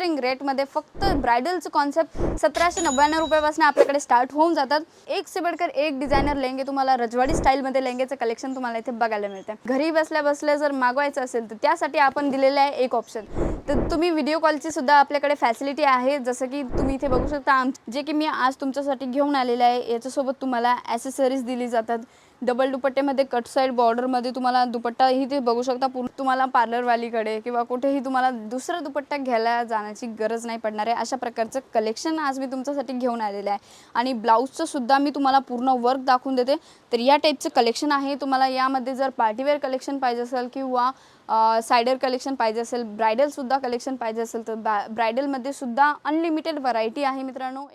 Manufacturing रेटमध्ये फक्त ब्रायडलचं concept सतराशे नव्याण्णव रुपयापासून आपल्याकडे स्टार्ट होऊन जातात. एक से बढ़कर एक डिझायनर लेंगे तुम्हाला रजवाडी स्टाईलमध्ये लेंगेचं कलेक्शन तुम्हाला इथे बघायला मिळतं घरी बसल्या बसल्या जर मागवायचं असेल तर त्यासाठी आपण दिलेलं आहे एक ऑप्शन तर तुम्ही व्हिडिओ कॉलची सुद्धा आपल्याकडे फॅसिलिटी आहे. जसं की तुम्ही इथे बघू शकता आम जे की मी आज तुमच्यासाठी घेऊन आलेलं आहे याच्यासोबत तुम्हाला ॲसेसरीज दिली जातात. डबल दुपट्टेमध्ये कट साईड बॉर्डरमध्ये तुम्हाला दुपट्टाही ते बघू शकता. पूर्ण तुम्हाला पार्लरवालीकडे किंवा कुठेही तुम्हाला दुसरा दुपट्टा घ्यायला जाण्याची गरज नाही पडणार आहे. अशा प्रकारचं कलेक्शन आज मी तुमच्यासाठी घेऊन आलेलं आहे. आणि ब्लाऊजचं सुद्धा मी तुम्हाला पूर्ण वर्क दाखवून देते. तर या टाईपचं कलेक्शन आहे. तुम्हाला यामध्ये जर पार्टीवेअर कलेक्शन पाहिजे असेल किंवा सायडर कलेक्शन पाहिजे असेल ब्रायडलसुद्धा कलेक्शन पाहिजे असेल तर ब्रायडलमध्ये सुद्धा अनलिमिटेड व्हरायटी आहे मित्रांनो.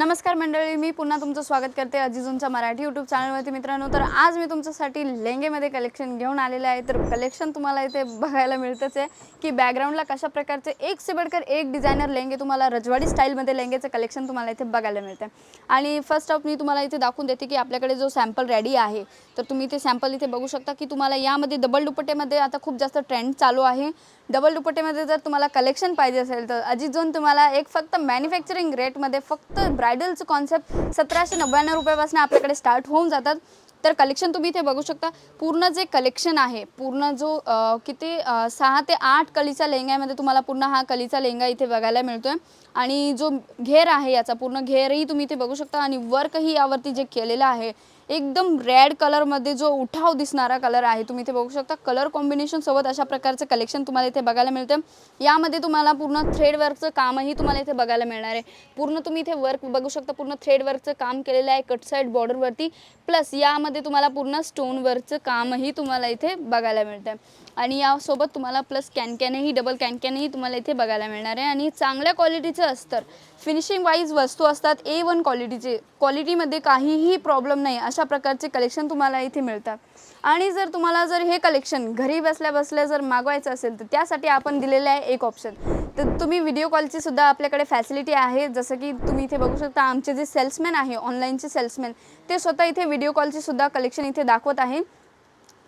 नमस्कार मंडळी मी पुन्हा तुमचं स्वागत करते अजिजूंच्या मराठी यूट्यूब चॅनलवरती मित्रांनो तर आज मी तुमच्यासाठी लेंगेमध्ये कलेक्शन घेऊन आलेलं आहे. तर कलेक्शन तुम्हाला इथे बघायला मिळतंच आहे की बॅकग्राऊंडला कशा प्रकारचे एक से एक डिझायनर लेंगे तुम्हाला रजवाडी स्टाईलमध्ये लेंगेचं कलेक्शन तुम्हाला इथे बघायला मिळतं आणि फर्स्ट ऑफ मी तुम्हाला इथे दाखवून देते की आपल्याकडे जो सॅम्पल रेडी आहे तर तुम्ही इथे सॅम्पल इथे बघू शकता की तुम्हाला यामध्ये डबल दुपट्ट्यामध्ये आता खूप जास्त ट्रेंड चालू आहे. डबल दुपट्टेमध्ये जर तुम्हाला कलेक्शन पाहिजे असेल तर अजित तुम्हाला एक फक्त मॅन्युफॅक्चरिंग रेटमध्ये फक्त ब्रायडलचं कॉन्सेप्ट सतराशे नव्याण्णव रुपयापासून आपल्याकडे स्टार्ट होऊन जातात. तर कलेक्शन तुम्ही इथे बघू शकता. पूर्ण जे कलेक्शन आहे पूर्ण जो किती सहा ते आठ कलीचा लेहंग्यामध्ये तुम्हाला पूर्ण हा कलीचा लेहंगा इथे बघायला मिळतोय. आणि जो घेर आहे याचा पूर्ण घेरही तुम्ही इथे बघू शकता. आणि वर्कही यावरती जे केलेलं आहे एकदम रेड कलरमध्ये जो उठाव दिसणारा कलर आहे तुम्ही इथे बघू शकता. कलर कॉम्बिनेशन सोबत अशा प्रकारचं कलेक्शन तुम्हाला इथे बघायला मिळतं यामध्ये तुम्हाला पूर्ण थ्रेड वर्कचं कामही तुम्हाला इथे बघायला मिळणार आहे. पूर्ण तुम्ही इथे वर्क बघू शकता पूर्ण थ्रेड वर्कचं काम केलेलं आहे कट साईड बॉर्डरवरती प्लस यामध्ये तुम्हाला पूर्ण स्टोन वर्कचं कामही तुम्हाला इथे बघायला मिळतं आणि यासोबत तुम्हाला प्लस कॅनकॅनही डबल कॅनकॅनही तुम्हाला इथे बघायला मिळणार आहे. आणि चांगल्या क्वालिटीचं असतं फिनिशिंग वाईज वस्तू असतात ए वन क्वालिटीचे क्वालिटीमध्ये काहीही प्रॉब्लेम नाही अशा प्रकारचे कलेक्शन तुम्हाला इथे मिळतात. आणि जर तुम्हाला जर हे कलेक्शन घरी बसल्या बसल्या जर मागवायचं असेल तर त्यासाठी आपण दिलेलं आहे एक ऑप्शन तर तुम्ही व्हिडिओ कॉलची सुद्धा आपल्याकडे फॅसिलिटी आहे. जसं की तुम्ही इथे बघू शकता आमचे जे सेल्समॅन आहे ऑनलाईनचे सेल्समॅन ते स्वतः इथे व्हिडिओ कॉलची सुद्धा कलेक्शन इथे दाखवत आहे.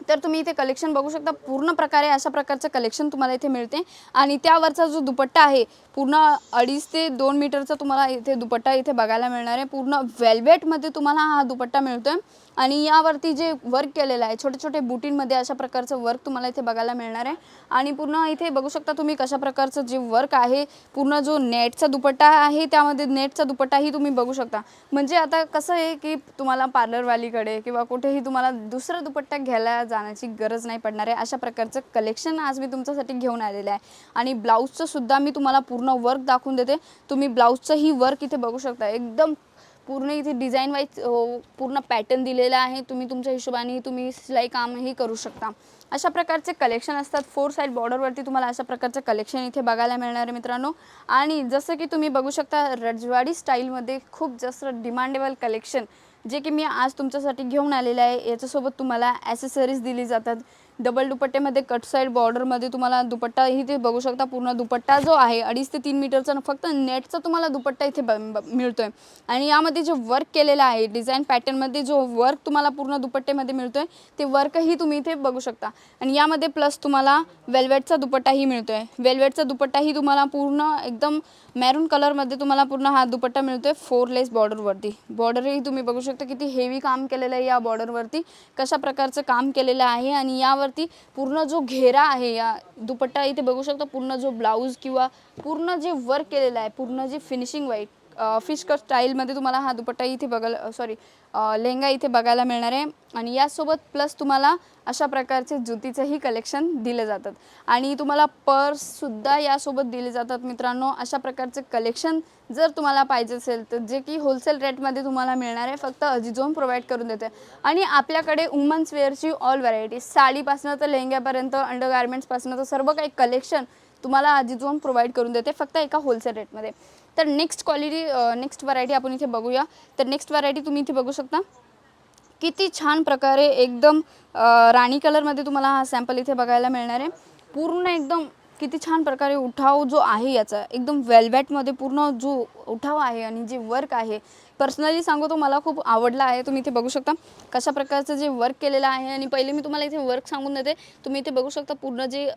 तर तुम्ही इथे कलेक्शन बघू शकता. पूर्ण प्रकारे अशा प्रकारचं कलेक्शन तुम्हाला इथे मिळते. आणि त्यावरचा जो दुपट्टा आहे पूर्ण अडीच ते दोन मीटरचा तुम्हाला इथे दुपट्टा इथे बघायला मिळणार आहे. पूर्ण वेल्वेटमध्ये तुम्हाला हा दुपट्टा मिळतोय. आणि यावरती जे वर्क केलेलं आहे छोटे छोटे बुटींमध्ये अशा प्रकारचं वर्क तुम्हाला इथे बघायला मिळणार आहे. आणि पूर्ण इथे बघू शकता तुम्ही कशा प्रकारचं जे वर्क आहे पूर्ण जो नेटचा दुपट्टा आहे त्यामध्ये नेटचा दुपट्टाही तुम्ही बघू शकता. म्हणजे आता कसं आहे की तुम्हाला पार्लरवालीकडे किंवा कुठेही तुम्हाला दुसरा दुपट्टा घ्यायला जाण्याची गरज नाही पडणार आहे. अशा प्रकारचं कलेक्शन आज मी तुमच्यासाठी घेऊन आलेलं आहे. आणि ब्लाऊजचं सुद्धा मी तुम्हाला पूर्ण वर्क दाखवून देते. तुम्ही ब्लाऊजचंही वर्क इथे बघू शकता. एकदम पूर्ण इथे डिझाईन वाईज हो, पूर्ण पॅटर्न दिलेला आहे. तुम्ही तुमच्या हिशोबाने तुम्ही सिलाई कामही करू शकता. अशा प्रकारचे कलेक्शन असतात. फोर साईड बॉर्डरवरती तुम्हाला अशा प्रकारचे कलेक्शन इथे बघायला मिळणार आहे मित्रांनो. आणि जसं की तुम्ही बघू शकता रजवाडी स्टाईलमध्ये खूप जास्त डिमांडेबल कलेक्शन जे की मी आज तुमच्यासाठी घेऊन आलेलं आहे. याच्यासोबत तुम्हाला ॲसेसरीज दिली जातात. डबल दुपट्ट्यामध्ये कट साईड बॉर्डरमध्ये तुम्हाला दुपट्टाही ते बघू शकता पूर्ण दुपट्टा जो आहे अडीच ते तीन मीटरचा फक्त नेटचा तुम्हाला दुपट्टा इथे ब ब- मिळतोय. आणि यामध्ये जे वर्क केलेलं आहे डिझाईन पॅटर्नमध्ये जो वर्क तुम्हाला पूर्ण दुपट्ट्यामध्ये मिळतोय ते वर्कही तुम्ही इथे बघू शकता. आणि यामध्ये प्लस तुम्हाला वेल्वेटचा दुपट्टाही मिळतोय. वेल्वेटचा दुपट्टाही तुम्हाला पूर्ण एकदम मॅरून कलरमध्ये तुम्हाला पूर्ण हा दुपट्टा मिळतोय फोर लेस बॉर्डरवरती बॉर्डरही तुम्ही बघू शकता किती हेवी काम केलेलं आहे या बॉर्डरवरती कशा प्रकारचं काम केलेलं आहे आणि त्याच्यावरती पूर्ण जो घेरा आहे या दुपट्टा इथे बघू शकता पूर्ण जो ब्लाऊज किंवा पूर्ण जे वर्क केलेलं आहे पूर्ण जे फिनिशिंग वाईट फिश कट स्टाईलमध्ये तुम्हाला हा दुपट्टा इथे बघायला सॉरी लेहंगा इथे बघायला मिळणार आहे. आणि यासोबत प्लस तुम्हाला अशा प्रकारचे जुतीचंही कलेक्शन दिले जातात. आणि तुम्हाला पर्ससुद्धा यासोबत दिले जातात मित्रांनो. अशा प्रकारचे कलेक्शन जर तुम्हाला पाहिजे असेल तर जे की होलसेल रेटमध्ये तुम्हाला मिळणार आहे फक्त अजिझोन प्रोव्हाइड करून देते आणि आपल्याकडे वुमन्स वेअरची ऑल व्हरायटी साडीपासनं तर लेहंग्यापर्यंत अंडर गार्मेंट्सपासनं तर सर्व काही कलेक्शन तुम्हाला अजिझोन प्रोव्हाइड करून देते फक्त एका होलसेल रेटमध्ये तर नेक्स्ट क्वालिटी नेक्स्ट व्हरायटी आपण इथे बघूया. तर नेक्स्ट व्हरायटी तुम्ही इथे बघू शकता. किती छान प्रकारे एकदम राणी कलरमध्ये तुम्हाला हा सॅम्पल इथे बघायला मिळणार आहे. पूर्ण एकदम किती छान प्रकारे उठाव जो आहे याचा एकदम वेल्वेटमध्ये पूर्ण जो उठाव आहे आणि जे वर्क आहे पर्सनली सांगू तो मला खूप आवडला आहे. तुम्ही इथे बघू शकता कशा प्रकारचं जे वर्क केलेलं आहे. आणि पहिले मी तुम्हाला इथे वर्क सांगून देते. तुम्ही इथे बघू शकता पूर्ण जे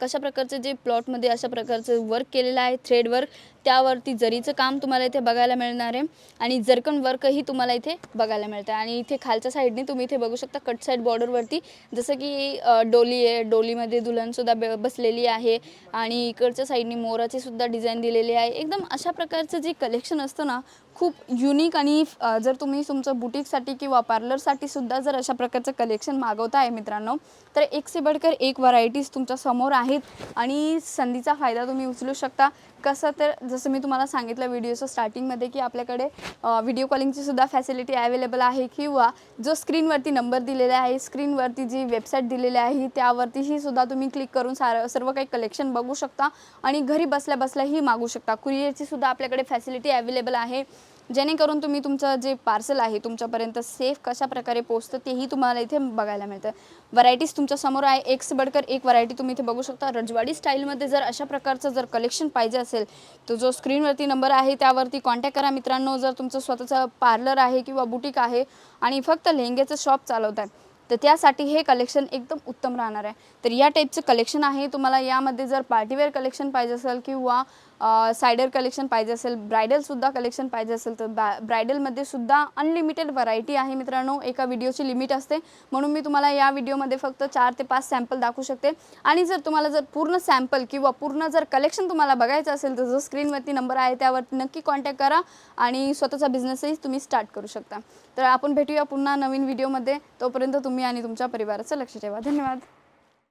कशा प्रकारचे जे प्लॉटमध्ये अशा प्रकारचं वर्क केलेलं आहे. थ्रेड वर्क त्यावरती जरीचं काम तुम्हाला इथे बघायला मिळणार आहे. आणि जरकन वर्कही तुम्हाला इथे बघायला मिळतं आणि इथे खालच्या साईडने तुम्ही इथे बघू शकता कट साईड बॉर्डरवरती जसं की डोली आहे. डोलीमध्ये दुल्हनसुद्धा ब बसलेली आहे. आणि इकडच्या साईडने मोराची सुद्धा डिझाईन दिलेली आहे. एकदम अशा प्रकारचं जे कलेक्शन असतं ना खूप युनिक आणि जर तुम्ही तुमचं बुटीकसाठी किंवा पार्लरसाठी सुद्धा जर अशा प्रकारचं कलेक्शन मागवता आहे मित्रांनो तर एक से बडकर एक व्हरायटीज तुमच्यासमोर आहेत आणि संधीचा फायदा तुम्ही उचलू शकता. कसं तर जसं मी तुम्हाला सांगितलं व्हिडिओचं स्टार्टिंगमध्ये की आपल्याकडे व्हिडिओ कॉलिंगची सुद्धा फॅसिलिटी अवेलेबल आहे किंवा जो स्क्रीनवरती नंबर दिलेला आहे स्क्रीनवरती जी वेबसाईट दिलेली आहे त्यावरतीही सुद्धा तुम्ही क्लिक करून सारं सर्व काही कलेक्शन बघू शकता आणि घरी बसल्या बसल्याही मागू शकता. कुरिअरची सुद्धा आपल्याकडे फॅसिलिटी अवेलेबल आहे. जेणेकरून तुम्ही तुमचं जे पार्सल आहे तुमच्यापर्यंत सेफ कशा प्रकारे पोचतं तेही तुम्हाला इथे बघायला मिळतं. व्हरायटीज तुमच्यासमोर आहे. एक्स बडकर एक व्हरायटी तुम्ही इथे बघू शकता. रजवाडी स्टाईलमध्ये जर अशा प्रकारचं जर कलेक्शन पाहिजे असेल तर जो स्क्रीनवरती नंबर आहे त्यावरती कॉन्टॅक्ट करा. मित्रांनो जर तुमचं स्वतःचं पार्लर आहे किंवा बुटीक आहे आणि फक्त लेहंग्याचं शॉप चालवत आहे तर त्यासाठी हे कलेक्शन एकदम उत्तम राहणार आहे. तर या टाईपचं कलेक्शन आहे. तुम्हाला यामध्ये जर पार्टीवेअर कलेक्शन पाहिजे असेल किंवा सायडर कलेक्शन पाहिजे असेल ब्रायडलसुद्धा कलेक्शन पाहिजे असेल तर बा ब्रायडलमध्ये सुद्धा अनलिमिटेड व्हरायटी आहे मित्रांनो. एका व्हिडिओची लिमिट असते. म्हणून मी तुम्हाला या व्हिडिओमध्ये फक्त चार ते पाच सॅम्पल दाखवू शकते. आणि जर तुम्हाला जर पूर्ण सॅम्पल किंवा पूर्ण जर कलेक्शन तुम्हाला बघायचं असेल तर जो स्क्रीनवरती नंबर आहे त्यावरती नक्की कॉन्टॅक्ट करा आणि स्वतःचा बिझनेसही तुम्ही स्टार्ट करू शकता. तर आपण भेटूया पुन्हा नवीन व्हिडिओमध्ये तोपर्यंत तुम्ही आणि तुमच्या परिवाराचं लक्ष ठेवा. धन्यवाद.